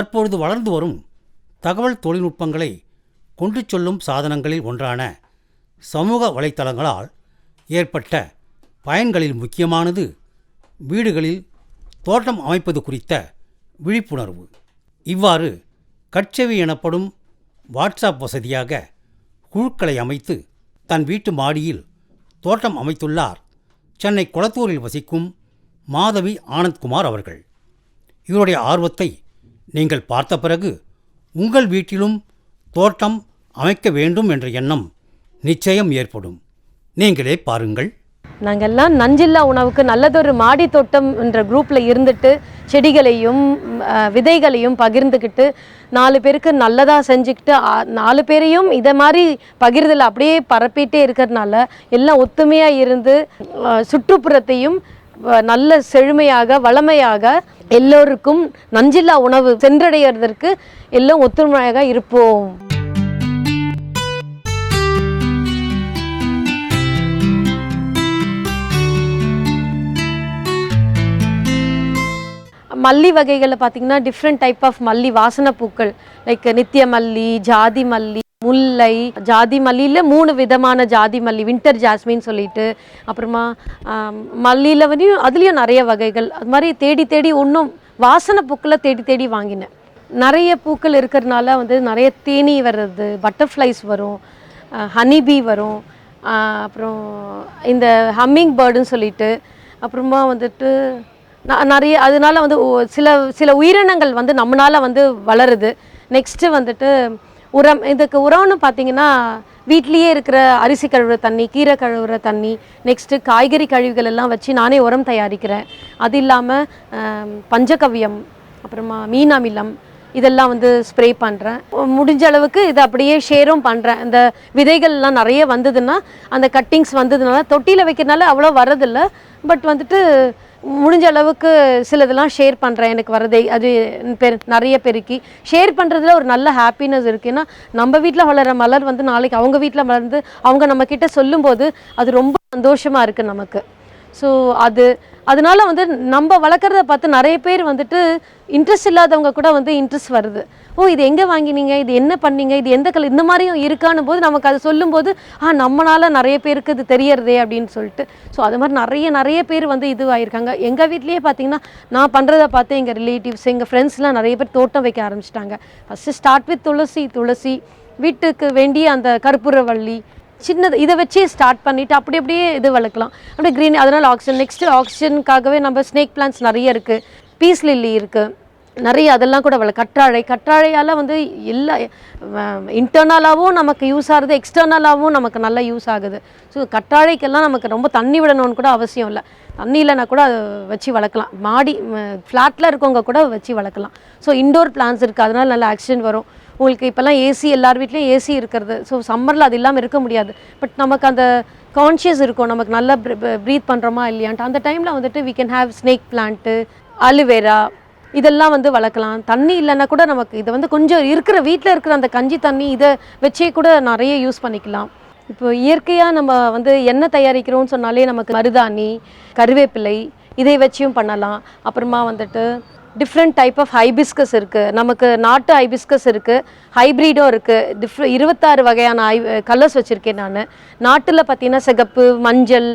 தற்பொழுது வளர்ந்து வரும் தகவல் தொழில்நுட்பங்களை கொண்டு செல்லும் சாதனங்களில் ஒன்றான சமூக வலைத்தளங்களால் ஏற்பட்ட பயன்களில் முக்கியமானது வீடுகளில் தோட்டம் அமைப்பது குறித்த விழிப்புணர்வு. இவ்வாறு கட்செவி எனப்படும் வாட்ஸ்அப் வசதியாக குழுக்களை அமைத்து தன் வீட்டு மாடியில் தோட்டம் அமைத்துள்ளார் சென்னை குளத்தூரில் வசிக்கும் மாதவி ஆனந்த்குமார் அவர்கள். இவருடைய ஆர்வத்தை நீங்கள் பார்த்த பிறகு உங்கள் வீட்டிலும் தோட்டம் அமைக்க வேண்டும் என்ற எண்ணம் நிச்சயம் ஏற்படும். நீங்களே பாருங்கள். நாங்கள் எல்லாம் நஞ்சில்லா உணவுக்கு நல்லதொரு மாடி தோட்டம் என்ற குரூப்பில் இருந்துட்டு செடிகளையும் விதைகளையும் பகிர்ந்துக்கிட்டு நாலு பேருக்கு நல்லதாக செஞ்சுக்கிட்டு நாலு பேரையும் இதை மாதிரி பகிர்தல் அப்படியே பரப்பிட்டே இருக்கிறதுனால எல்லாம் ஒத்துமையாக இருந்து சுற்றுப்புறத்தையும் நல்ல செழுமையாக வளமையாக எல்லோருக்கும் நஞ்சில்லா உணவு சென்றடைகிறதற்கு எல்லாம் ஒத்துமையாக இருப்போம். மல்லி வகைகளில் பார்த்தீங்கன்னா டிஃப்ரெண்ட் டைப் ஆஃப் மல்லி வாசனை பூக்கள். லைக் நித்திய மல்லி ஜாதி மல்லி முல்லை ஜாதி மல்லியில் மூணு விதமான ஜாதி மல்லி வின்டர் ஜாஸ்மின் சொல்லிட்டு அப்புறமா மல்லியில் வந்து அதுலேயும் நிறைய வகைகள். அது மாதிரி தேடி தேடி இன்னும் வாசனை பூக்களை தேடி தேடி வாங்கினேன். நிறைய பூக்கள் இருக்கிறதுனால வந்து நிறைய தேனீ வர்றது பட்டர்ஃப்ளைஸ் வரும் ஹனிபி வரும் அப்புறம் இந்த ஹம்மிங் பேர்டுன்னு சொல்லிட்டு அப்புறமா வந்துட்டு நிறைய அதனால வந்து சில சில உயிரினங்கள் வந்து நம்மனால வந்து வளருது. நெக்ஸ்ட்டு வந்துட்டு உரம் இதுக்கு உரம்னு பார்த்தீங்கன்னா வீட்லேயே இருக்கிற அரிசி கழுவுற தண்ணி கீரை கழுவுற தண்ணி நெக்ஸ்ட்டு காய்கறி கழிவுகள் எல்லாம் வச்சு நானே உரம் தயாரிக்கிறேன். அது இல்லாமல் பஞ்சகவ்யம் அப்புறமா மீனாமிலம் இதெல்லாம் வந்து ஸ்ப்ரே பண்ணுறேன் முடிஞ்ச அளவுக்கு இதை அப்படியே ஷேரும் பண்ணுறேன் இந்த விதைகள்லாம் நிறைய வந்ததுன்னா அந்த கட்டிங்ஸ் வந்ததுனால தொட்டியில் வைக்கிறதுனால அவ்வளோ வரதில்லை பட் வந்துட்டு முடிஞ்ச அளவுக்கு சிலதெல்லாம் ஷேர் பண்ணுறேன் எனக்கு வரதை அது பெரு நிறைய பெருக்கி ஷேர் பண்ணுறதுல ஒரு நல்ல ஹாப்பினஸ் இருக்குது ஏன்னா நம்ம வீட்டில் வளர மலர் வந்து நாளைக்கு அவங்க வீட்டில் வளர்ந்து அவங்க நம்மக்கிட்ட சொல்லும்போது அது ரொம்ப சந்தோஷமாக இருக்குது நமக்கு. ஸோ அது அதனால வந்து நம்ம வளர்க்குறத பார்த்து நிறைய பேர் வந்துட்டு இன்ட்ரெஸ்ட் இல்லாதவங்க கூட வந்து இன்ட்ரெஸ்ட் வருது. ஓ இது எங்கே வாங்கினீங்க? இது என்ன பண்ணீங்க? இது எந்த கலர்? இந்த மாதிரியும் இருக்கான்னு போது நமக்கு அது சொல்லும்போது ஆ நம்மளால் நிறைய பேருக்கு இது தெரியறதே அப்படின்னு சொல்லிட்டு. ஸோ அது மாதிரி நிறைய நிறைய பேர் வந்து இதுவாகிருக்காங்க எங்கள் வீட்லேயே பார்த்தீங்கன்னா நான் பண்ணுறத பார்த்து எங்கள் ரிலேட்டிவ்ஸ் எங்கள் ஃப்ரெண்ட்ஸ்லாம் நிறைய பேர் தோட்டம் வைக்க ஆரம்பிச்சிட்டாங்க. First start with tulsi tulsi வீட்டுக்கு வேண்டிய அந்த கற்பூரவள்ளி சின்னது இதை வச்சே ஸ்டார்ட் பண்ணிவிட்டு அப்படி அப்படியே இது வளர்க்கலாம். அப்படியே க்ரீன் அதனால் ஆக்சிஜன் நெக்ஸ்ட்டு ஆக்சிஜனுக்காகவே நம்ம ஸ்னேக் பிளான்ஸ் நிறைய இருக்குது பீஸ் லில்லி இருக்குது நிறைய அதெல்லாம் கூட வள கற்றாழை கற்றாழையால் வந்து எல்லா இன்டர்னலாகவும் நமக்கு யூஸ் ஆகுது எக்ஸ்டர்னலாகவும் நமக்கு நல்லா யூஸ் ஆகுது. ஸோ கற்றாழைக்கெல்லாம் நமக்கு ரொம்ப தண்ணி விடணும்னு கூட அவசியம் இல்லை. தண்ணி இல்லைனா கூட அதை வச்சு வளர்க்கலாம். மாடி ஃப்ளாட்டில் இருக்கவங்க கூட வச்சு வளர்க்கலாம். ஸோ இண்டோர் பிளான்ஸ் இருக்குது அதனால் நல்ல ஆக்சிஜன் வரும். உங்களுக்கு இப்போல்லாம் ஏசி எல்லார் வீட்லேயும் ஏசி இருக்கிறது. ஸோ சம்மரில் அது இல்லாமல் இருக்க முடியாது. பட் நமக்கு அந்த கான்ஷியஸ் இருக்கும். நமக்கு நல்லா ப்ரீத் பண்ணுறோமா இல்லையான்ட்டு. அந்த டைமில் வந்துட்டு we can have snake plant aloe vera இதெல்லாம் வந்து வளர்க்கலாம். தண்ணி இல்லைன்னா கூட நமக்கு இதை வந்து கொஞ்சம் இருக்கிற வீட்டில் இருக்கிற அந்த கஞ்சி தண்ணி இதை வச்சே கூட நிறைய யூஸ் பண்ணிக்கலாம். இப்போ இயற்கையாக நம்ம வந்து எண்ணெய் தயாரிக்கிறோம்னு சொன்னாலே நமக்கு மருதாணி கருவேப்பிலை இதை வச்சியும் பண்ணலாம். அப்புறமா வந்துட்டு டிஃப்ரெண்ட் டைப் ஆஃப் ஹைபிஸ்கஸ் இருக்குது நமக்கு நாட்டு ஹைபிஸ்கஸ் இருக்குது ஹைப்ரிடும் இருக்குது டிஃப்ரெ இருபத்தாறு வகையான ஹை கலர்ஸ் வச்சுருக்கேன் நான். நாட்டில் பார்த்தீங்கன்னா சிகப்பு மஞ்சள்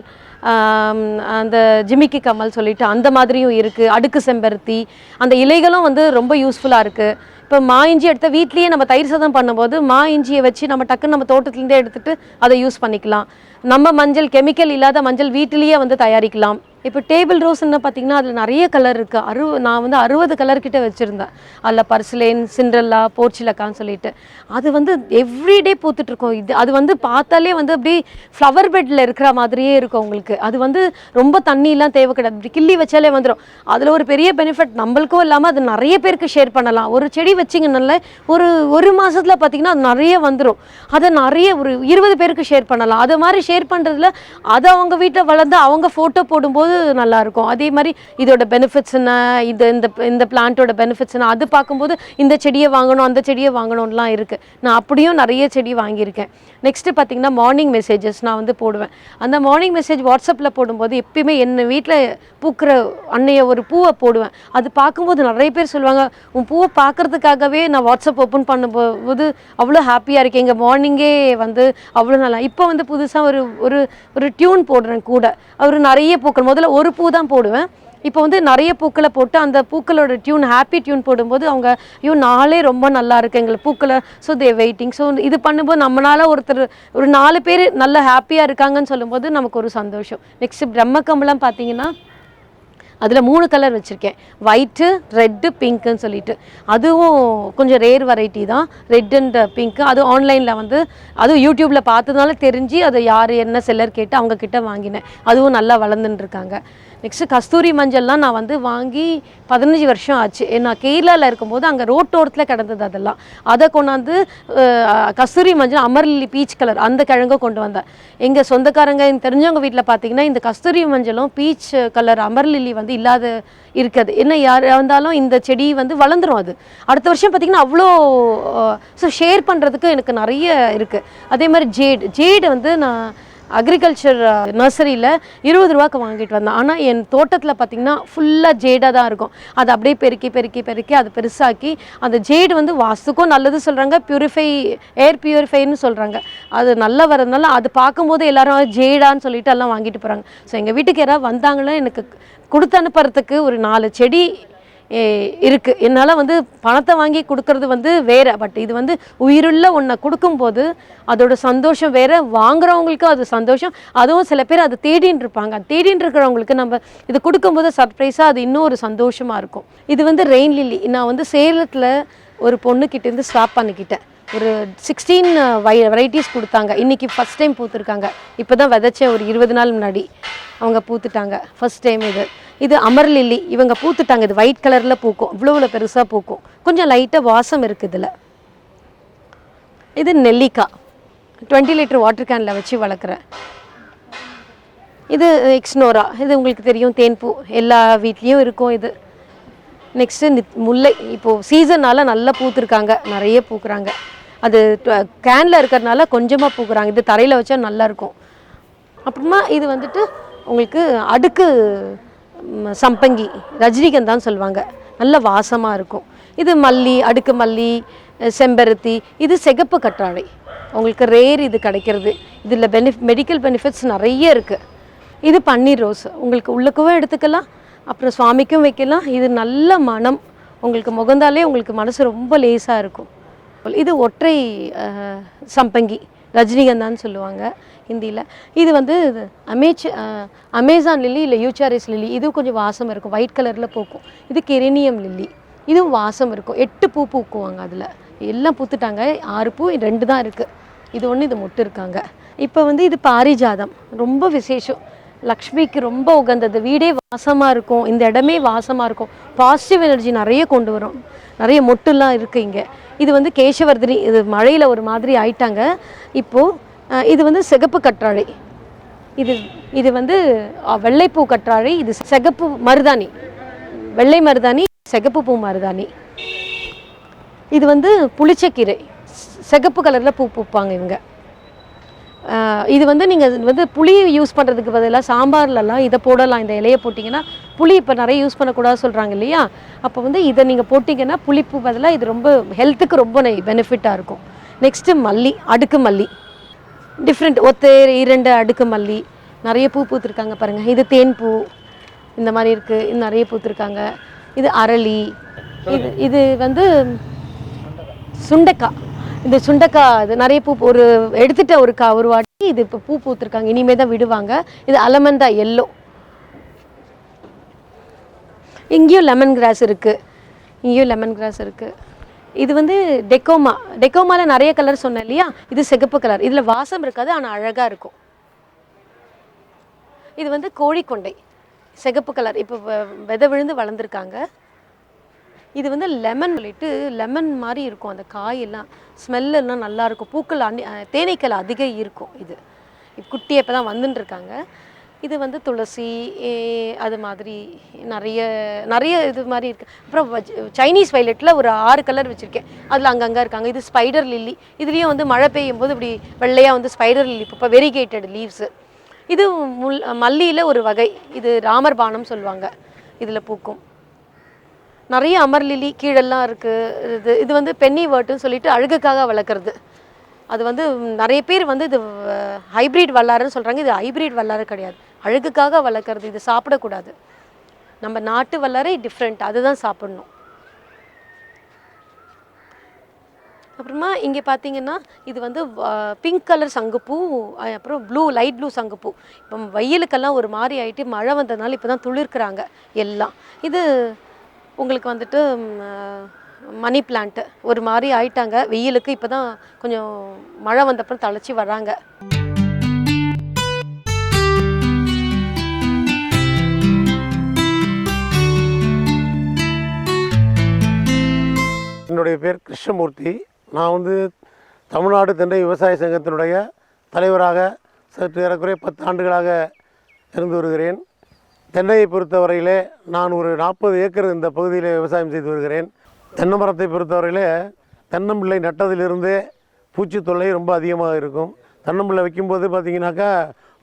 அந்த ஜிமிக்கி கமல் சொல்லிட்டு அந்த மாதிரியும் இருக்குது அடுக்கு செம்பருத்தி. அந்த இலைகளும் வந்து ரொம்ப யூஸ்ஃபுல்லாக இருக்குது இப்போ மா இஞ்சி எடுத்த வீட்லேயே நம்ம தயிர் சாதம் பண்ணும்போது மா இஞ்சியை வச்சு நம்ம டக்குன்னு நம்ம தோட்டத்துலேருந்தே எடுத்துட்டு அதை யூஸ் பண்ணிக்கலாம். நம்ம மஞ்சள் கெமிக்கல் இல்லாத மஞ்சள் வீட்டிலேயே வந்து தயாரிக்கலாம். இப்போ டேபிள் ரோஸ்ன்னு பார்த்தீங்கன்னா அதில் நிறைய கலர் இருக்குது அறு நான் வந்து அறுபது கலர் கிட்ட வச்சுருந்தேன். அதில் பர்சிலேன் சிண்ட்ரல்லா போர்ச்சிலக்கான்னு சொல்லிட்டு. அது வந்து எவ்ரிடே பூத்துட்ருக்கோம் இது அது வந்து பார்த்தாலே வந்து அப்படியே ஃப்ளவர் பெட்டில் இருக்கிற மாதிரியே இருக்கும் உங்களுக்கு. அது வந்து ரொம்ப தண்ணியெலாம் தேவை கிடையாது. இப்படி கிள்ளி வச்சாலே வந்துடும் அதில் ஒரு பெரிய பெனிஃபிட் நம்மளுக்கும் இல்லாமல் அது நிறைய பேருக்கு ஷேர் பண்ணலாம். ஒரு செடி வச்சிங்கனால ஒரு ஒரு மாதத்தில் பார்த்தீங்கன்னா அது நிறைய வந்துடும் அதை நிறைய ஒரு இருபது பேருக்கு ஷேர் பண்ணலாம். அது மாதிரி ஷேர் பண்ணுறதுல அது அவங்க வீட்டில் வளர்ந்து அவங்க ஃபோட்டோ போடும்போது நல்லாயிருக்கும். அதே மாதிரி இதோட பெனிஃபிட்ஸ் என்ன இது இந்த இந்த பிளான்ட்டோட பெனிஃபிட்ஸ் என்ன அது பார்க்கும்போது இந்த செடியை வாங்கணும் அந்த செடியை வாங்கணும்லாம் இருக்குது நான் அப்படியும் நிறைய செடி வாங்கியிருக்கேன். நெக்ஸ்ட்டு பார்த்தீங்கன்னா மார்னிங் மெசேஜஸ் நான் வந்து போடுவேன். அந்த மார்னிங் மெசேஜ் வாட்ஸ்அப்பில் போடும்போது எப்பயுமே என்ன வீட்டில் பூக்கிற அன்னைய ஒரு பூவை போடுவேன். அது பார்க்கும்போது நிறைய பேர் சொல்லுவாங்க உன் பூவை பார்க்கறதுக்காகவே நான் வாட்ஸ்அப் ஓப்பன் பண்ணும்போது அவ்வளோ ஹாப்பியாக இருக்கேன். இங்கே மார்னிங்கே வந்து அவ்வளோ நல்லா இப்போ வந்து புதுசாக ஒரு ஒரு ஒரு டியூன் போடுறேன் கூட. ஒரு நிறைய பூக்கள். முதல்ல ஒரு பூ தான் போடுவேன். இப்போ வந்து நிறைய பூக்களை போட்டு அந்த பூக்களோட டியூன் ஹாப்பி டியூன் போடும்போது அவங்க ஐயோ நாளே ரொம்ப நல்லா இருக்கு எங்களுக்கு பூக்களை. ஸோ தே வெயிட்டிங் ஸோ இது பண்ணும்போது நம்மளால் ஒருத்தர் ஒரு நாலு பேர் நல்லா ஹாப்பியாக இருக்காங்கன்னு சொல்லும்போது நமக்கு ஒரு சந்தோஷம். நெக்ஸ்ட் பிரம்மக்கமலம் பார்த்தீங்கன்னா அதில் மூணு கலர் வச்சுருக்கேன். ஒயிட்டு ரெட்டு பிங்க்குன்னு சொல்லிட்டு. அதுவும் கொஞ்சம் ரேர் வெரைட்டி தான். ரெட் அண்ட் பிங்க்கு அது ஆன்லைனில் வந்து அதுவும் யூடியூப்பில் பார்த்ததுனால தெரிஞ்சு அதை யார் என்ன செல்லர் கேட்டு அவங்க கிட்ட வாங்கினேன். அதுவும் நல்லா வளர்ந்துன்னு இருக்காங்க. நெக்ஸ்ட்டு கஸ்தூரி மஞ்சள்லாம் நான் வந்து வாங்கி பதினஞ்சு வருஷம் ஆச்சு. நான் கேரளாவில் இருக்கும்போது அங்கே ரோட்டோரத்தில் கிடந்தது அதெல்லாம். அதை கொண்டாந்து கஸ்தூரி மஞ்சள் அமர்லில்லி பீச் கலர் அந்த கிழங்க கொண்டு வந்தேன். எங்கள் சொந்தக்காரங்க எனக்கு தெரிஞ்சவங்க வீட்டில் பார்த்தீங்கன்னா இந்த கஸ்தூரி மஞ்சளும் பீச் கலர் அமர்லில்லி வந்து இல்லாத இருக்குது என்ன யார் வந்தாலும் இந்த செடி வந்து வளர்ந்துரும் அது. அடுத்த வருஷம் பார்த்தீங்கன்னா அவ்வளோ ஸோ ஷேர் பண்ணுறதுக்கு எனக்கு நிறைய இருக்குது அதே மாதிரி ஜேடு ஜேடு வந்து நான் அக்ரிகல்ச்சர் uh, நர்சரியில் இருபது ரூபாய்க்கு வாங்கிட்டு வந்தேன். ஆனால் என் தோட்டத்தில் பார்த்திங்கன்னா ஃபுல்லாக ஜேடாக தான் இருக்கும். அதை அப்படியே பெருக்கி பெருக்கி பெருக்கி அதை பெருசாக்கி அந்த ஜேடு வந்து வாஸ்துக்கும் நல்லது சொல்கிறாங்க பியூரிஃபை ஏர் பியூரிஃபைன்னு சொல்கிறாங்க அது நல்லா வரதுனால அது பார்க்கும்போது எல்லாரும் ஜேடான்னு சொல்லிட்டு எல்லாம் வாங்கிட்டு போகிறாங்க ஸோ எங்கள் வீட்டுக்கு யாராவது வந்தாங்கன்னா எனக்கு கொடுத்து அனுப்புறதுக்கு ஒரு நாலு செடி இருக்குது என்னால் வந்து பணத்தை வாங்கி கொடுக்கறது வந்து வேறு. பட் இது வந்து உயிருள்ள ஒன்றை கொடுக்கும்போது அதோட சந்தோஷம் வேறு. வாங்குறவங்களுக்கும் அது சந்தோஷம். அதுவும் சில பேர் அதை தேடின்னு இருப்பாங்க. அது தேடின்னு இருக்கிறவங்களுக்கு நம்ம இது கொடுக்கும்போது சர்ப்ரைஸாக அது இன்னும் ஒரு சந்தோஷமாக இருக்கும். இது வந்து ரெயின் லில்லி. நான் வந்து சேலத்தில் ஒரு பொண்ணுக்கிட்டேருந்து ஸ்டாப் பண்ணிக்கிட்டேன். ஒரு சிக்ஸ்டீன் வை வெரைட்டிஸ் கொடுத்தாங்க. இன்றைக்கி ஃபஸ்ட் டைம் பூத்துருக்காங்க. இப்போ தான் விதைச்சேன் ஒரு இருபது நாள் முன்னாடி அவங்க பூத்துட்டாங்க. ஃபஸ்ட் டைம் இது. இது அமர் லில்லி. இவங்க பூத்துட்டாங்க. இது ஒயிட் கலரில் பூக்கும். இவ்வளோ பெருசாக பூக்கும். கொஞ்சம் லைட்டாக வாசம் இருக்குது இதில். இது நெல்லிக்காய். டுவெண்ட்டி லிட்டர் வாட்டர் கேனில் வச்சு வளர்க்குறேன். இது எக்ஸ்னோரா இது உங்களுக்கு தெரியும். தேன்பூ. எல்லா வீட்லேயும் இருக்கும் இது. நெக்ஸ்ட்டு நித் முல்லை இப்போது சீசனால் நல்லா பூத்துருக்காங்க. நிறைய பூக்குறாங்க. அது கேனில் இருக்கிறதுனால கொஞ்சமாக பூக்குறாங்க. இது தரையில் வச்சா நல்லா இருக்கும் அப்புறமா இது வந்துட்டு உங்களுக்கு அடுக்கு சம்பங்கி ரஜினிகந்தான் சொல்லுவாங்க. நல்ல வாசமாக இருக்கும். இது மல்லி அடுக்கு மல்லி செம்பருத்தி இது சிகப்பு கற்றாழை. உங்களுக்கு ரேர் இது கிடைக்கிறது. இதில் பெனிஃப் மெடிக்கல் பெனிஃபிட்ஸ் நிறைய இருக்குது இது பன்னீர் ரோஸ். உங்களுக்கு உள்ளுக்கவும் எடுத்துக்கலாம். அப்புறம் சுவாமிக்கும் வைக்கலாம். இது நல்ல மனம். உங்களுக்கு முகந்தாலே உங்களுக்கு மனசு ரொம்ப லேசாக இருக்கும். இது ஒற்றை சம்பங்கி. ரஜினிகந்தான்னு சொல்லுவாங்க ஹிந்தியில். இது வந்து அமேச் அமேசான் லில்லி இல்லை யூச்சாரிஸ் லில்லி. இதுவும் கொஞ்சம் வாசம் இருக்கும். ஒயிட் கலரில் பூக்கும். இது கெரினியம் லில்லி. இதுவும் வாசம் இருக்கும். எட்டு பூ பூக்குவாங்க அதில். எல்லாம் பூத்துட்டாங்க. ஆறு பூ ரெண்டு தான் இருக்குது இது ஒன்று இது மொட்டு இருக்காங்க. இப்போ வந்து இது பாரிஜாதம். ரொம்ப விசேஷம். லக்ஷ்மிக்கு ரொம்ப உகந்தது. வீடே வாசமாக இருக்கும். இந்த இடமே வாசமாக இருக்கும். பாசிட்டிவ் எனர்ஜி நிறைய கொண்டு வரும். நிறைய மொட்டுலாம் இருக்குது இங்கே. இது வந்து கேசவர்தினி இது மழையில் ஒரு மாதிரி ஆயிட்டாங்க. இப்போது இது வந்து சிகப்பு கற்றாழை. இது இது வந்து வெள்ளைப்பூ கற்றாழை இது சிகப்பு மருதாணி. வெள்ளை மருதாணி சிகப்பு பூ மருதாணி. இது வந்து புளிச்சக்கீரை. சிகப்பு கலரில் பூ பூப்பாங்க இவங்க. இது வந்து நீங்கள் வந்து புளி யூஸ் பண்ணுறதுக்கு பதிலாக சாம்பார்லலாம் இதை போடலாம். இந்த இலையை போட்டிங்கன்னா புளி இப்போ நிறைய யூஸ் பண்ணக்கூடாது சொல்கிறாங்க இல்லையா? அப்போ வந்து இதை நீங்கள் போட்டிங்கன்னா புளிப்பு பதிலாக இது ரொம்ப ஹெல்த்துக்கு ரொம்ப பெனிஃபிட்டாக இருக்கும். நெக்ஸ்ட்டு மல்லி அடுக்கு மல்லி. டிஃப்ரெண்ட் ஒத்த இரண்டு அடுக்கு மல்லி. நிறைய பூ பூத்துருக்காங்க பாருங்கள் இது தேன் பூ. இந்த மாதிரி இருக்குது இது நிறைய பூத்துருக்காங்க. இது அரளி. இது இது வந்து சுண்டைக்காய் இந்த சுண்டக்காய் இது நிறைய பூ ஒரு எடுத்துட்ட ஒரு கா ஒரு வாட்டி இது இப்போ பூ பூத்துருக்காங்க. இனிமே தான் விடுவாங்க. இது அலமந்தா எல்லோ இங்கேயும் லெமன் கிராஸ் இருக்குது இங்கேயும் லெமன் கிராஸ் இருக்குது இது வந்து டெக்கோமா டெக்கோமாவில் நிறைய கலர் சொன்னேன் இல்லையா? இது சிகப்பு கலர் இதில் வாசம் இருக்காது ஆனால் அழகாக இருக்கும். இது வந்து கோழிக்கொண்டை. சிகப்பு கலர் இப்போ வ- விதை விழுந்து வளர்ந்துருக்காங்க. இது வந்து லெமன் சொல்லிட்டு லெமன் மாதிரி இருக்கும். அந்த காயெல்லாம் ஸ்மெல்லாம் எல்லாம் பூக்கள் அன்னி தேனீக்கள் அதிகம் இருக்கும் இது. குட்டியை இப்போ தான் வந்துன்னு இருக்காங்க இது வந்து துளசி அது மாதிரி நிறைய நிறைய இது மாதிரி இருக்குது அப்புறம் சைனீஸ் வைலெட்டில் ஒரு ஆறு கலர் வச்சுருக்கேன். அதில் அங்கங்கே இருக்காங்க. இது ஸ்பைடர் லில்லி இதுலேயும் வந்து மழை பெய்யும் போது இப்படி வெள்ளையாக வந்து ஸ்பைடர் லில்லி இப்போ வெரிகேட்டட் லீவ்ஸு இது முல் மல்லியில் ஒரு வகை. இது ராமர் பானம் சொல்லுவாங்க. இதில் பூக்கும். நிறைய அமர்லிலி கீழெல்லாம் இருக்குது இது இது வந்து பென்னி வேர்ட்டுன்னு சொல்லிட்டு அழகுக்காக வளர்க்குறது. அது வந்து நிறைய பேர் வந்து இது ஹைப்ரிட் வல்லாறுன்னு சொல்கிறாங்க இது ஹைப்ரிட் வல்லாறு கிடையாது. அழகுக்காக வளர்க்குறது. இது சாப்பிடக்கூடாது. நம்ம நாட்டு வல்லாரே டிஃப்ரெண்ட் அதுதான் சாப்பிடணும். அப்புறமா இங்கே பார்த்தீங்கன்னா இது வந்து பிங்க் கலர் சங்குப்பூ அப்புறம் ப்ளூ லைட் ப்ளூ சங்குப்பூ. இப்போ வெயிலுக்கெல்லாம் ஒரு மாதிரி ஆகிட்டு மழை வந்ததுனால இப்போ தான் துளிர்க்கிறாங்க எல்லாம். இது உங்களுக்கு வந்துட்டு மணி பிளான்ட்டு ஒரு மாதிரி ஆயிட்டாங்க. வெயிலுக்கு இப்போ தான் கொஞ்சம் மழை வந்தப்பறம் தழைச்சி வராங்க என்னுடைய பேர் கிருஷ்ணமூர்த்தி. நான் வந்து தமிழ்நாடு தென்னை விவசாய சங்கத்தினுடைய தலைவராக சற்று ஏறக்குறைய பத்து ஆண்டுகளாக இருந்து வருகிறேன். தென்னையை பொறுத்தவரையிலே நான் ஒரு நாற்பது ஏக்கர் இந்த பகுதியில் விவசாயம் செய்து வருகிறேன். தென்னை மரத்தை பொறுத்தவரையிலே தென்னம்பிள்ளை நட்டதிலிருந்தே பூச்சி தொல்லை ரொம்ப அதிகமாக இருக்கும். தென்னம்பிள்ளை வைக்கும்போது பார்த்திங்கனாக்கா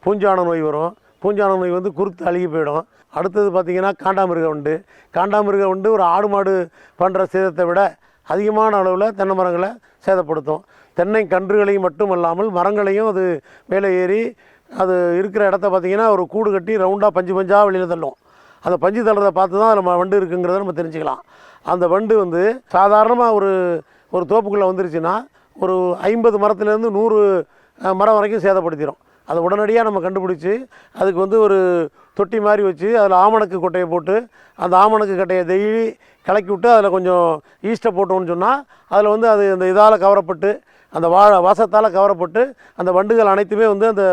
பூஞ்சான நோய் வரும். பூஞ்சான நோய் வந்து குருத்து அழுகி போயிடும். அடுத்தது பார்த்திங்கன்னா காண்டாமிருக உண்டு. காண்டாமிருக உண்டு ஒரு ஆடு மாடு பண்ணுற சேதத்தை விட அதிகமான அளவில் தென்னை மரங்களை சேதப்படுத்தும். தென்னை கன்றுகளையும் மட்டும் அல்லாமல் மரங்களையும் அது மேலே ஏறி அது இருக்கிற இடத்த பார்த்திங்கன்னா ஒரு கூடு கட்டி ரவுண்டாக பஞ்சு பஞ்சாக வெளியில் தள்ளும். அந்த பஞ்சு தள்ளுறதை பார்த்து தான் நம்ம வண்டு இருக்குங்கிறத நம்ம தெரிஞ்சுக்கலாம். அந்த வண்டு வந்து சாதாரணமாக ஒரு ஒரு தோப்புக்குள்ளே வந்துருச்சுன்னா ஒரு ஐம்பது மரத்துலேருந்து நூறு மரம் வரைக்கும் சேதப்படுத்திடும் அதை உடனடியாக நம்ம கண்டுபிடிச்சி அதுக்கு வந்து ஒரு தொட்டி மாதிரி வச்சு அதில் ஆமணக்கு கொட்டையை போட்டு அந்த ஆமணக்கு கட்டையை டெய்லி கலக்கி விட்டு அதில் கொஞ்சம் ஈஸ்ட்டை போட்டோம்னு சொன்னால் அதில் வந்து அது அந்த இதால் கவரப்பட்டு அந்த வா வாசத்தால் கவரப்பட்டு அந்த வண்டுகள் அனைத்துமே வந்து அந்த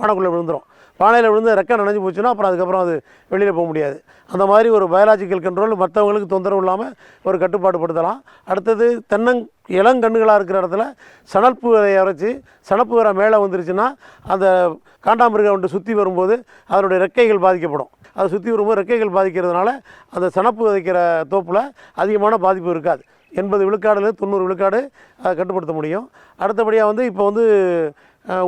பானைக்குள்ளே விழுந்துடும் பானையில் விழுந்து ரெக்கை நனைஞ்சு போச்சுன்னா அப்புறம் அதுக்கப்புறம் அது வெளியில் போக முடியாது. அந்த மாதிரி ஒரு பயாலாஜிக்கல் கண்ட்ரோல் மற்றவங்களுக்கு தொந்தரவு இல்லாமல் ஒரு கட்டுப்பாடு படுத்தலாம். அடுத்தது தென்னங் இளங்கண்ணுகளாக இருக்கிற இடத்துல சணப்பு விதையை அரைச்சி சணப்பு வர மேலே வந்துருச்சுன்னா அந்த காண்டாமிருகம் வந்து சுற்றி வரும்போது அதனுடைய ரெக்கைகள் பாதிக்கப்படும். அதை சுற்றி வரும்போது ரெக்கைகள் பாதிக்கிறதுனால அந்த சணப்பு விதைக்கிற தோப்பில் அதிகமான பாதிப்பு இருக்காது. எண்பது விழுக்காடுலேருந்து தொண்ணூறு விழுக்காடு அதை கட்டுப்படுத்த முடியும். அடுத்தபடியாக வந்து இப்போ வந்து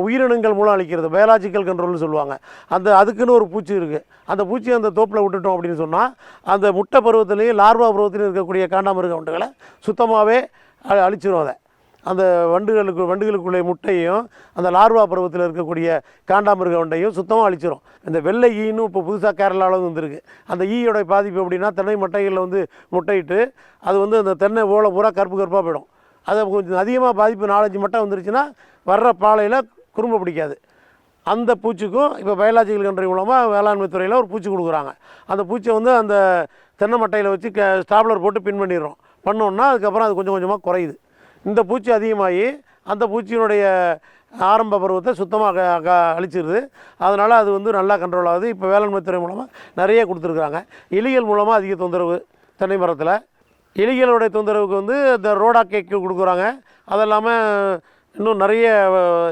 உயிரினங்கள் மூலம் அழிக்கிறது பயாலாஜிக்கல் கண்ட்ரோல்னு சொல்லுவாங்க. அந்த அதுக்குன்னு ஒரு பூச்சி இருக்குது அந்த பூச்சி அந்த தோப்பில் விட்டுட்டோம் அப்படின்னு சொன்னால் அந்த முட்டை பருவத்திலையும் லார்வா பருவத்திலையும் இருக்கக்கூடிய காண்டாமிருக வண்டுகளை சுத்தமாகவே அ- அழிச்சிரும் அதை. அந்த வண்டுகளுக்கு வண்டுகளுக்குள்ளே முட்டையும் அந்த லார்வா பருவத்தில் இருக்கக்கூடிய காண்டாமிருக வண்டையும் சுத்தமாக அழிச்சிரும். இந்த வெள்ளை ஈன்னு இப்போ புதுசாக கேரளாவில் வந்துருக்கு. அந்த ஈயோட பாதிப்பு அப்படின்னா தென்னை மட்டைகளில் வந்து முட்டையிட்டு அது வந்து அந்த தென்னை ஓலை பூரா கருப்பு கருப்பாக போயிடும். அதை கொஞ்சம் அதிகமாக பாதிப்பு நாலஞ்சு மட்டை வந்துருச்சுன்னா வர்ற பாலையில் குறும்ப பிடிக்காது. அந்த பூச்சிக்கும் இப்போ பயாலாஜிக்கல் கண்ட்ரி மூலமாக வேளாண்மை துறையில் ஒரு பூச்சி கொடுக்குறாங்க. அந்த பூச்சியை வந்து அந்த தென்னை மட்டையில் வச்சு க ஸ்டாப்லர் போட்டு பின் பண்ணிடுறோம். பண்ணோன்னா அதுக்கப்புறம் அது கொஞ்சம் கொஞ்சமாக குறையுது. இந்த பூச்சி அதிகமாகி அந்த பூச்சியினுடைய ஆரம்ப பருவத்தை சுத்தமாக அழிச்சிருது. அதனால் அது வந்து நல்லா கண்ட்ரோல் ஆகுது. இப்போ வேளாண்மை துறை மூலமாக நிறைய கொடுத்துருக்குறாங்க. எலிகள் மூலமாக அதிக தொந்தரவு தென்னை மரத்தில். எலிகளுடைய தொந்தரவுக்கு வந்து இந்த ரோடா கேக்கு கொடுக்குறாங்க. அது இல்லாமல் இன்னும் நிறைய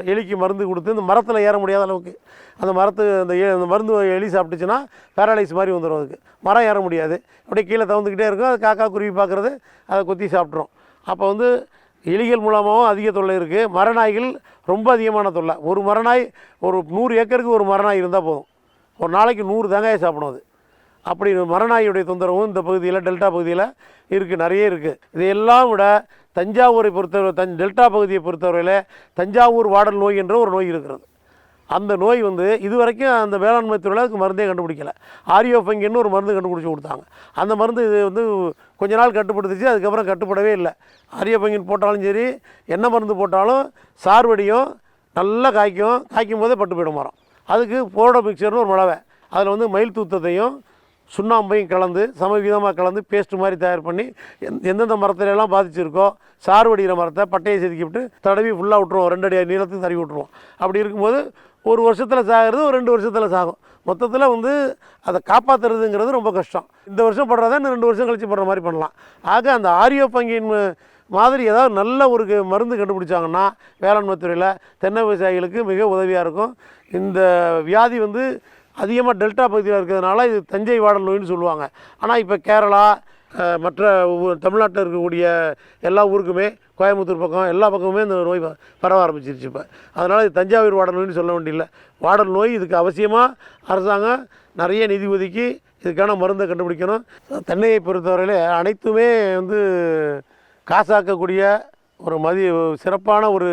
எலிக்கு மருந்து கொடுத்து இந்த மரத்தில் ஏற முடியாத அளவுக்கு. அந்த மரத்து அந்த எ- அந்த மருந்து எலி சாப்பிட்டுச்சுன்னா பேரலைஸ் மாதிரி வந்துடும் அதுக்கு. மரம் ஏற முடியாது. அப்படியே கீழே தவந்துக்கிட்டே இருக்கும். அது காக்கா குருவி பார்க்குறது அதை கொத்தி சாப்பிட்ரும் அப்போ வந்து எலிகள் மூலமாகவும் அதிக தொல்லை இருக்குது மரநாய்கள் ரொம்ப அதிகமான தொல்லை. ஒரு மரநாய் ஒரு நூறு ஏக்கருக்கு ஒரு மரநாய் இருந்தால் போதும். ஒரு நாளைக்கு நூறு தேங்காயை சாப்பிடும் அது. அப்படி மரநாயுடைய தொந்தரவும் இந்த பகுதியில் டெல்டா பகுதியில் இருக்குது நிறைய இருக்குது இதையெல்லாம் விட தஞ்சாவூரை பொறுத்தவரை தன் டெல்டா பகுதியை பொறுத்தவரையில் தஞ்சாவூர் வாடல் நோய் என்ற ஒரு நோய் இருக்கிறது. அந்த நோய் வந்து இது வரைக்கும் அந்த வேளாண்மை துறையில் அதுக்கு மருந்தே கண்டுபிடிக்கல. ஆரியோ பங்கின்னு ஒரு மருந்து கண்டுபிடிச்சி கொடுத்தாங்க. அந்த மருந்து இது வந்து கொஞ்ச நாள் கட்டுப்படுத்துச்சு அதுக்கப்புறம் கட்டுப்படவே இல்லை. ஆரியோ பங்கின் போட்டாலும் சரி என்ன மருந்து போட்டாலும் சார்வடியும் நல்லா காய்க்கும் காய்க்கும் போதே பட்டு போயிடும் மரம். அதுக்கு போடோ மிக்சர்னு ஒரு மிளவை அதில் வந்து மயில் தூத்தத்தையும் சுண்ணாம்பையும் கலந்து சமவிதமாக கலந்து பேஸ்ட் மாதிரி தயார் பண்ணி எந்த- எந்தெந்த மரத்துல எல்லாம் பாதிச்சிருக்கோ சாறு வடிகிற மரத்தை பட்டையை செதுக்கி விட்டு தடவி ஃபுல்லாக விட்ருவோம் ரெண்டு அடி நீளத்துக்கு தடவி விட்ருவோம் அப்படி இருக்கும்போது ஒரு வருஷத்தில் சாகிறது ஒரு ரெண்டு வருஷத்தில் சாகும். மொத்தத்தில் வந்து அதை காப்பாற்றுறதுங்கிறது ரொம்ப கஷ்டம். இந்த வருஷம் படுறத இன்னும் ரெண்டு வருஷம் கழித்து படுற மாதிரி பண்ணலாம். ஆக அந்த ஆரியோ பங்கின் மாதிரி ஏதாவது நல்ல ஒரு மருந்து கண்டுபிடிச்சாங்கன்னா வேளாண்மை துறையில் தென்னை விவசாயிகளுக்கு மிக உதவியாக இருக்கும். இந்த வியாதி வந்து அதிகமாக டெல்டா பகுதியில் இருக்கிறதுனால இது தஞ்சை வாடல் நோயின்னு சொல்லுவாங்க. ஆனால் இப்போ கேரளா மற்ற தமிழ்நாட்டில் இருக்கக்கூடிய எல்லா ஊருக்குமே கோயம்புத்தூர் பக்கம் எல்லா பக்கமுமே இந்த நோய் பரவ ஆரம்பிச்சிருச்சு இப்போ. அதனால் இது தஞ்சாவூர் வாடல் நோய்னு சொல்ல வேண்டியதில்லை. வாடல் நோய் இதுக்கு அவசியமாக அரசாங்கம் நிறைய நிதி ஒதுக்கி இதுக்கான மருந்தை கண்டுபிடிக்கணும். தென்னையை பொறுத்தவரையில் அனைத்துமே வந்து காசாக்கக்கூடிய ஒரு மதி சிறப்பான ஒரு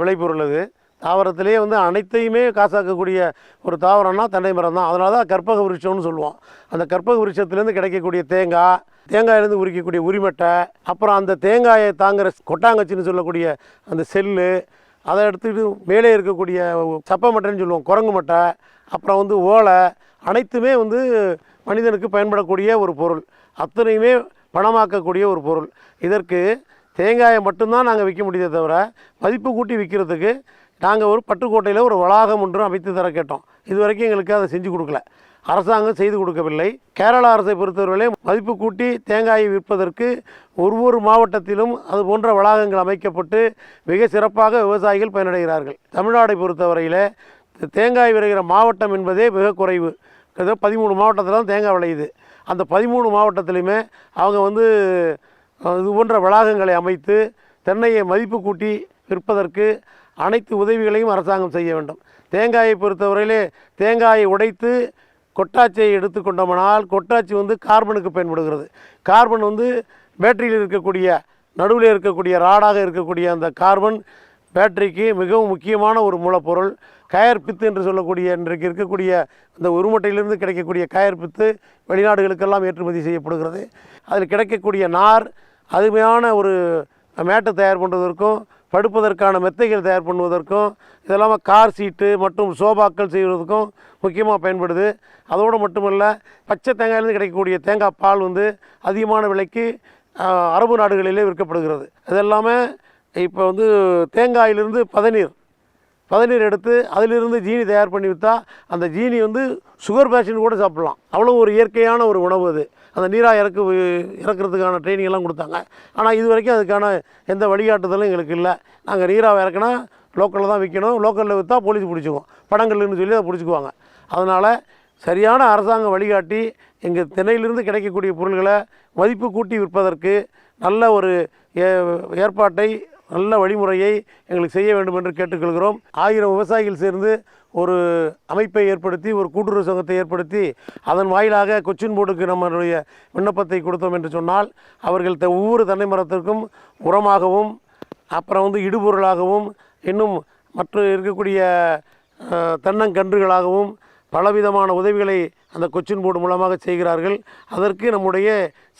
விளைபொருள் அது. தாவரத்திலேயே வந்து அனைத்தையுமே காசாக்கக்கூடிய ஒரு தாவரம்னா தென்னை மரம் தான். அதனால தான் கற்பக விருட்சம்னு சொல்லுவோம் அந்த கற்பக விருட்சத்துலேருந்து கிடைக்கக்கூடிய தேங்காய் தேங்காயிலேருந்து உரிக்கக்கூடிய உரிமட்டை அப்புறம் அந்த தேங்காயை தாங்குற கொட்டாங்கச்சின்னு சொல்லக்கூடிய அந்த செல்லு அதை எடுத்துக்கிட்டு மேலே இருக்கக்கூடிய சப்ப மட்டைன்னு சொல்லுவோம் குரங்கு மட்டை அப்புறம் வந்து ஓலை அனைத்துமே வந்து மனிதனுக்கு பயன்படக்கூடிய ஒரு பொருள். அத்தனையுமே பணமாக்கக்கூடிய ஒரு பொருள். இதற்கு தேங்காயை மட்டும்தான் நாங்கள் விற்க முடியுதே தவிர மதிப்பு கூட்டி விற்கிறதுக்கு நாங்கள் ஒரு பட்டுக்கோட்டையில் ஒரு வளாகம் ஒன்று அமைத்து தர கேட்டோம். இது வரைக்கும் எங்களுக்கு அதை செஞ்சு கொடுக்கல. அரசாங்கம் செய்து கொடுக்கவில்லை. கேரள அரசை பொறுத்தவரையிலே மதிப்பு கூட்டி தேங்காயை விற்பதற்கு ஒவ்வொரு மாவட்டத்திலும் அது போன்ற வளாகங்கள் அமைக்கப்பட்டு மிக சிறப்பாக விவசாயிகள் பயனடைகிறார்கள். தமிழ்நாடை பொறுத்தவரையில் தேங்காய் விளைகிற மாவட்டம் என்பதே மிக குறைவு. ஏதோ பதிமூணு மாவட்டத்தில் தான் தேங்காய் விளையுது. அந்த பதிமூணு மாவட்டத்திலையுமே அவங்க வந்து இது போன்ற வளாகங்களை அமைத்து தென்னையை மதிப்பு கூட்டி விற்பதற்கு அனைத்து உதவிகளையும் அரசாங்கம் செய்ய வேண்டும். தேங்காயை பொறுத்தவரையிலே தேங்காயை உடைத்து கொட்டாச்சியை எடுத்துக்கொண்டோம்னால் கொட்டாச்சி வந்து கார்பனுக்கு பயன்படுகிறது. கார்பன் வந்து பேட்டரியில் இருக்கக்கூடிய நடுவில் இருக்கக்கூடிய ராடாக இருக்கக்கூடிய அந்த கார்பன் பேட்டரிக்கு மிகவும் முக்கியமான ஒரு மூலப்பொருள். கயர் பித்து என்று சொல்லக்கூடிய இன்றைக்கு இருக்கக்கூடிய இந்த உருமட்டையிலிருந்து கிடைக்கக்கூடிய கயர் பித்து வெளிநாடுகளுக்கெல்லாம் ஏற்றுமதி செய்யப்படுகிறது. அதில் கிடைக்கக்கூடிய நார் அருமையான ஒரு மேட்டை தயார் பண்ணுறதற்கும் படுப்பதற்கான மெத்தைகள் தயார் பண்ணுவதற்கும் இது இல்லாமல் கார் சீட்டு மற்றும் சோபாக்கள் செய்வதற்கும் முக்கியமாக பயன்படுது. அதோடு மட்டுமல்ல பச்சை தேங்காயிலிருந்து கிடைக்கக்கூடிய தேங்காய் பால் வந்து அதிகமான விலைக்கு அரபு நாடுகளிலே விற்கப்படுகிறது. இதெல்லாமே இப்போ வந்து தேங்காயிலிருந்து பதநீர் பதநீர் எடுத்து அதிலிருந்து ஜீனி தயார் பண்ணி விற்றா அந்த ஜீனி வந்து சுகர் பேஷண்ட் கூட சாப்பிட்லாம். அவ்வளோ ஒரு இயற்கையான ஒரு உணவு அது. அந்த நீராக இறக்கு இறக்குறதுக்கான ட்ரைனிங் எல்லாம் கொடுத்தாங்க. ஆனால் இது வரைக்கும் அதுக்கான எந்த வழிகாட்டுதலும் எங்களுக்கு இல்லை. நாங்கள் நீராக இறக்குனா லோக்கலில் தான் விற்கணும் லோக்கலில் விற்றா போலீஸ் பிடிச்சிக்குவோம் படங்கள்னு சொல்லி அதை பிடிச்சிக்குவாங்க. அதனால் சரியான அரசாங்கம் வழிகாட்டி எங்கள் திணையிலிருந்து கிடைக்கக்கூடிய பொருள்களை மதிப்பு கூட்டி விற்பதற்கு நல்ல ஒரு ஏ- ஏற்பாட்டை நல்ல வழிமுறையை எங்களுக்கு செய்ய வேண்டும் என்று கேட்டுக்கொள்கிறோம். ஆயிரம் விவசாயிகள் சேர்ந்து ஒரு அமைப்பை ஏற்படுத்தி ஒரு கூட்டுறவு சங்கத்தை ஏற்படுத்தி அதன் வாயிலாக கொச்சின் போர்டுக்கு நம்மளுடைய விண்ணப்பத்தை கொடுத்தோம் என்று சொன்னால் அவர்கள் த- ஒவ்வொரு தென்னை மரத்திற்கும் உரமாகவும் அப்புறம் வந்து இடுபொருளாகவும் இன்னும் மற்ற இருக்கக்கூடிய தென்னங்கன்றுகளாகவும் பலவிதமான உதவிகளை அந்த கொச்சின் போர்டு மூலமாக செய்கிறார்கள். அதற்கு நம்முடைய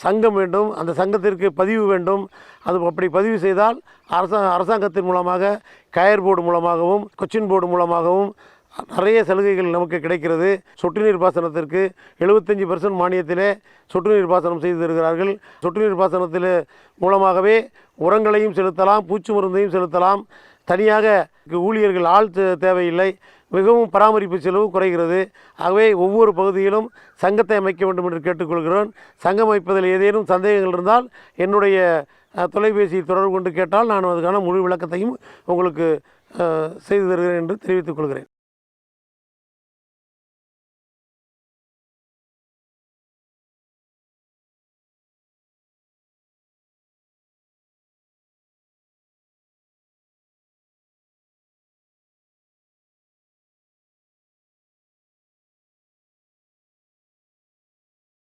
சங்கம் வேண்டும். அந்த சங்கத்திற்கு பதிவு வேண்டும். அது அப்படி பதிவு செய்தால் அரசா அரசாங்கத்தின் மூலமாக கயர் போர்டு மூலமாகவும் கொச்சின் போர்டு மூலமாகவும் நிறைய சலுகைகள் நமக்கு கிடைக்கிறது. சொட்டு நீர் பாசனத்திற்கு எழுபத்தஞ்சி பர்சன்ட் மானியத்திலே சொட்டு நீர் பாசனம் செய்து தருகிறார்கள். சொட்டு நீர் பாசனத்தில் மூலமாகவே உரங்களையும் செலுத்தலாம் பூச்சி மருந்தையும் செலுத்தலாம். தனியாக ஊழியர்கள் ஆள் தேவையில்லை. மிகவும் பராமரிப்பு செலவு குறைகிறது. ஆகவே ஒவ்வொரு பகுதியிலும் சங்கத்தை அமைக்க வேண்டும் என்று கேட்டுக்கொள்கிறோம். சங்கம் அமைப்பதில் ஏதேனும் சந்தேகங்கள் இருந்தால் என்னுடைய அஹ், தொலைபேசியில் தொடர்பு கொண்டு கேட்டால் நான் அதுக்கான முழு விளக்கத்தையும் உங்களுக்கு செய்து தருகிறேன் என்று தெரிவித்துக் கொள்கிறேன்.